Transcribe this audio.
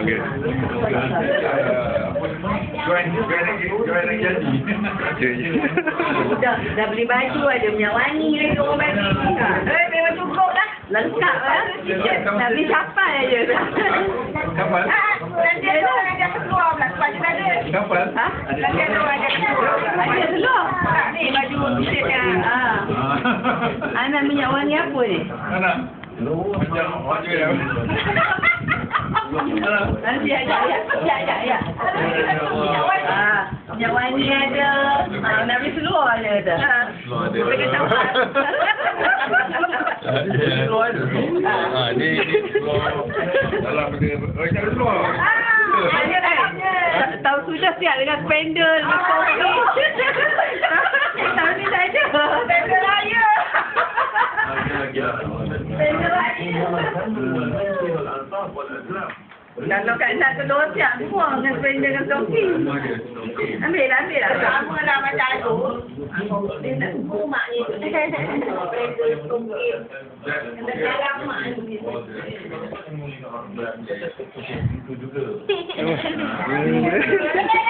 okey. Join, join lagi, join lagi jadi. Dah, dah beli baju ada minyak wangi lagi orang bagi. Eh, memang cukup lah. Lengkap lah. Dah beli capai aja. Kapal? Nanti ada orang ajak keluar pula. Sebab dia tak ada. Kapal? Ha? Nanti ada orang ajak keluar. Ada telur. Tak ni baju t-shirt yang. Ha. Ah. Anak minyak wangi apa ni? Anak. Macam Nanti ajak ya. Ya, ya, ya. Ha. Minyak wangi ada. Ha, beli seluar ada. Ha. Boleh kata apa? Ah, ni ni Dalam benda, oh, tak ada keluar. Eh, Tahun sudah siap dengan kopi. Tahun ni tak ada. Spandel raya. Spandel raya. Kalau kat nak kedua siap semua dengan spandel dengan kopi. Ambil lah, ambil lah. Sama lah macam aku. Dia nak tunggu mak ni. Spandel kopi. Kena jalan mak ni.